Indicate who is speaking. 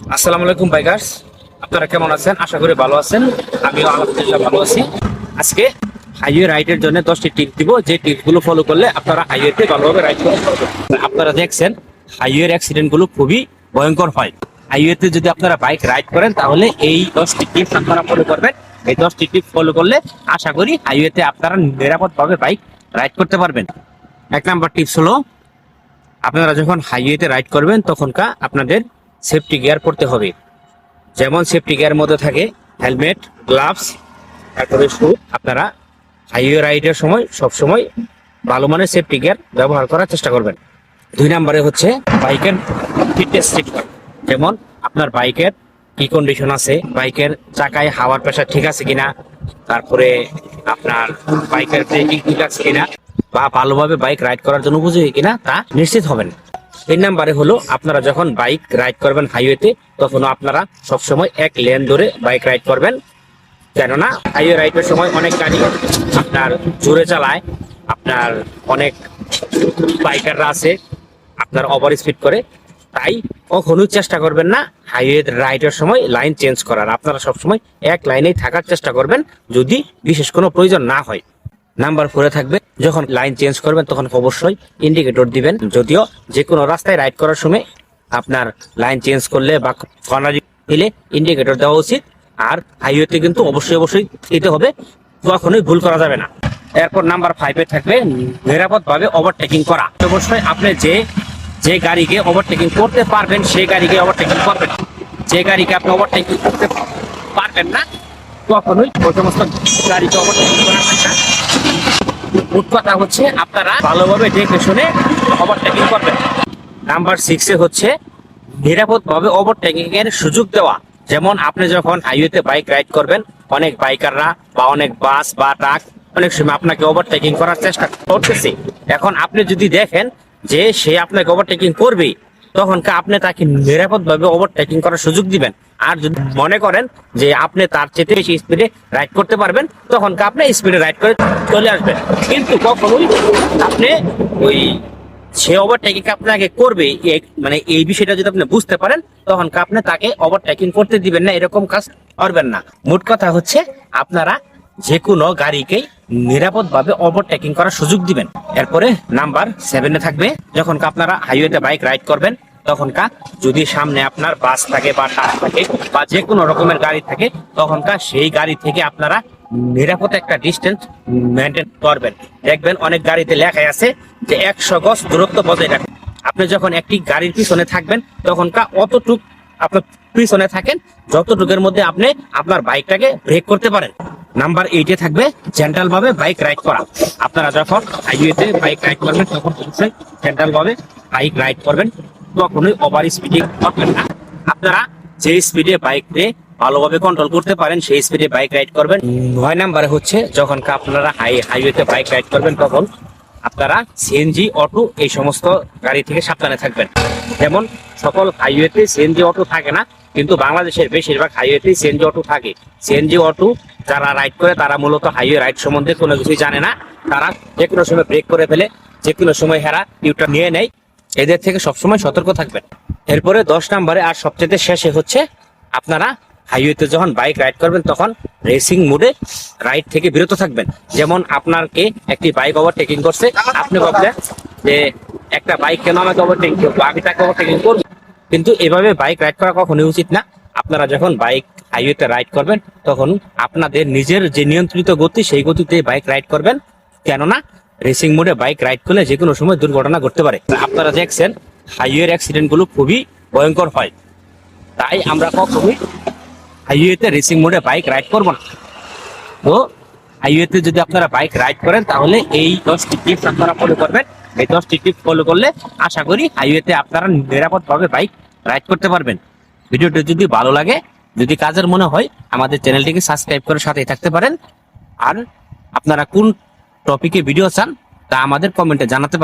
Speaker 1: আসসালামু আলাইকুম, বাইকার্স। আপনারা কেমন আছেন? আশা করি ভালো আছেন। আমিও আলহামদুলিল্লাহ ভালো আছি। আজকে হাইওয়ে রাইডের জন্য দশটি টিপ দিব। যে টিপগুলো ফলো করলে আপনারা হাইওয়েতে ভালোভাবে রাইড করতে পারবেন। আপনারা দেখছেন, হাইওয়ের অ্যাক্সিডেন্টগুলো খুবই ভয়ঙ্কর হয়। হাইওয়েতে যদি আপনারা বাইক রাইড করেন, তাহলে এই দশটি টিপস আপনারা ফলো করবেন। এই দশটি টিপস ফলো করলে আশা করি হাইওয়েতে আপনারা নিরাপদভাবে বাইক রাইড করতে পারবেন। এক নাম্বার টিপস হলো, আপনারা যখন হাইওয়েতে রাইড করবেন তখনকা আপনাদের সেফটি গিয়ার পড়তে হবে। যেমন সেফটি গিয়ার মধ্যে থাকে হেলমেট, গ্লাভস, তারপরে শু, আপনারা হাইওয়ে রাইডের সময় সব সময় ভালো মানের সেফটি গিয়ার ব্যবহার করার চেষ্টা করবেন। দুই নম্বরে হচ্ছে বাইকের ফিটনেস চেক। যেমন আপনার বাইকের কি কন্ডিশন আছে, বাইকের চাকায় হাওয়ার প্রেশার ঠিক আছে কিনা, তারপরে আপনার বাইকের ব্রেকিং ঠিক আছে কিনা, বা ভালোভাবে বাইক রাইড করার জন্য উপযোগী কিনা তা নিশ্চিত হবেন। তিন নাম্বারে হলো আপনারা যখন বাইক রাইড করবেন হাইওয়েতে তখন আপনারা সবসময় এক লেন ধরে বাইক রাইড করবেন। কেননা হাইওয়ে রাইডের সময় অনেক গাড়ি আপনার জোরে চালায়, আপনার অনেক বাইকাররা আছে, আপনার ওভার স্পিড করে। তাই কখনোই চেষ্টা করবেন না হাইওয়ে রাইডের সময় লাইন চেঞ্জ করার। আপনারা সবসময় এক লাইনেই থাকার চেষ্টা করবেন, যদি বিশেষ কোনো প্রয়োজন না হয়। নাম্বার ফোরে থাকবে। যখন লাইন চেঞ্জ করবেন, তখন অবশ্যই ইন্ডিকেটর দিবেন। যদিও যে কোনো রাস্তায় রাইড করার সময় আপনার লাইন চেঞ্জ করলে বা কর্নারি দিলে ইন্ডিকেটর দেওয়া উচিত। আর হাইওয়েতে কিন্তু অবশ্যই অবশ্যই দিতে হবে। কখনোই ভুল করা যাবে না। এরপর নাম্বার ফাইভে থাকবে নিরাপদ ভাবে ওভারটেকিং করা। অবশ্যই আপনি যে যে গাড়িকে ওভারটেকিং করতে পারবেন, সেই গাড়িকে ওভারটেকিং করবেন। যে গাড়িকে আপনি ওভারটেকিং করতে পারবেন না, কখনোই ওই সমস্ত গাড়িকে ওভারটেকিং করা মোট হচ্ছে আপনারা ভালোভাবে দেখে শুনে ওভারটেকিং করবেন। নাম্বার সিক্সে হচ্ছে নিরাপদ ভাবে ওভারটেকিং এর সুযোগ দেওয়া। যেমন আপনি যখন হাইওয়েতে বাইক রাইড করবেন, অনেক বাইকাররা বা অনেক বাস বা ট্রাক অনেক সময় আপনাকে ওভারটেকিং করার চেষ্টা করতেছে। এখন আপনি যদি দেখেন যে সে আপনাকে ওভারটেকিং করবে তখন আপনি তাকে নিরাপদ ভাবে ওভারটেকিং করার সুযোগ দিবেন। আর যদি মনে করেন যে আপনি তার চেয়ে বেশি স্পিডে রাইড করতে পারবেন, তখন আপনি স্পিডে রাইড করে চলে আসবেন। কিন্তু কখনোই আপনি ওই সে ওভারটেকিং আপনাকে করবে মানে এই বিষয়টা যদি আপনি বুঝতে পারেন, তখন আপনি তাকে ওভারটেকিং করতে দিবেন না, এরকম কাজ করবেন না। মোট কথা হচ্ছে, আপনারা যে কোনো গাড়িকেই নিরাপদ ভাবে ওভারটেকিং করার সুযোগ দিবেন। এরপরে নাম্বার সেভেনে থাকবে, যখন আপনারা হাইওয়েতে বাইক রাইড করবেন, তখন কা যদি সামনে আপনার বাস থাকে বা ট্রাক থাকে বা যে কোনো রকমের গাড়ি থাকে, তখন কা সেই গাড়ি থেকে আপনারা নিরাপদ একটা ডিস্টেন্স মেনটেন করবেন। দেখবেন অনেক গাড়িতে লেখাই আছে যে একশো গজ দূরত্ব বজায় রাখবেন আপনি যখন একটি গাড়ির পিছনে থাকবেন, তখন কা অতটুক আপনার পিছনে থাকেন, যতটুকের মধ্যে আপনি আপনার বাইকটাকে ব্রেক করতে পারেন। নাম্বার এইটে থাকবে জেন্টাল ভাবে বাইক রাইড করা। আপনারা যখন হাইওয়েতে বাইক রাইড করবেন, তখন অবশ্যই জেন্টাল ভাবে বাইক রাইড করবেন। কখনোই ওভার স্পিডিং করবেন না। আপনারা যে স্পিডে বাইক নিয়ে ভালোভাবে কন্ট্রোল করতে পারেন, সেই স্পিডে বাইক রাইড করবেন। নয় নাম্বারে হচ্ছে, যখন আপনারা হাই হাইওয়েতে বাইক রাইড করবেন, তখন আপনারা সিএনজি অটো এই সমস্ত গাড়ি থেকে সাবধানে থাকবেন। যেমন সকল হাইওয়েতে সিএনজি অটো থাকে না, কিন্তু বাংলাদেশের বেশিরভাগ হাইওয়েতে সিএনজি অটো থাকে। সিএনজি অটো যারা রাইড করে তারা মূলত হাইওয়ে রাইড সম্বন্ধে কোনো কিছুই জানে না। তারা যে কোনো সময় ব্রেক করে ফেলে, যে কোনো সময় হেরা ইউটা নিয়ে নেয়। এদের থেকে সবসময় সতর্ক থাকবেন। এরপরে দশ নম্বরে আর সবচেয়ে শেষে হচ্ছে আপনারা হাইওয়েতে যখন বাইক রাইড করবেন, তখন রেসিং মোডে রাইড থেকে বিরত থাকবেন। যেমন আপনাকে একটি বাইক ওভারটেকিং করছে। আপনি ভাবলেন যে একটা বাইক কেন আমাকে ওভারটেকিং করব? আমি তাকে ওভারটেকিং করব। কিন্তু এভাবে বাইক রাইড করা কখনোই উচিত না। আপনারা যখন বাইক হাইওয়েতে রাইড করবেন, তখন আপনাদের নিজের যে নিয়ন্ত্রিত গতি, সেই গতিতে বাইক রাইড করবেন। কেননা রেসিং মোডে বাইক রাইড করলে যে কোনো সময় দুর্ঘটনা ঘটতে পারে। আপনারা দেখছেন, হাইওয়ের অ্যাক্সিডেন্টগুলো খুবই ভয়ঙ্কর হয়। তাই আমরা কখনোই হাইওয়েতে রেসিং মোডে বাইক রাইড করব না। তো, হাইওয়েতে যদি আপনারা বাইক রাইড করেন, তাহলে এই দশটি টিপস আপনারা ফলো করবেন। এই দশটি টিপস ফলো করলে আশা করি হাইওয়েতে আপনারা নিরাপদভাবে বাইক রাইড করতে পারবেন। ভিডিওটি যদি ভালো লাগে যদি কাজের মনে হয়, আমাদের চ্যানেলটিকে সাবস্ক্রাইব করে সাথে থাকতে পারেন। আর আপনারা কোন টপিকে ভিডিও চান, তা আমাদের কমেন্টে জানাতে পারেন।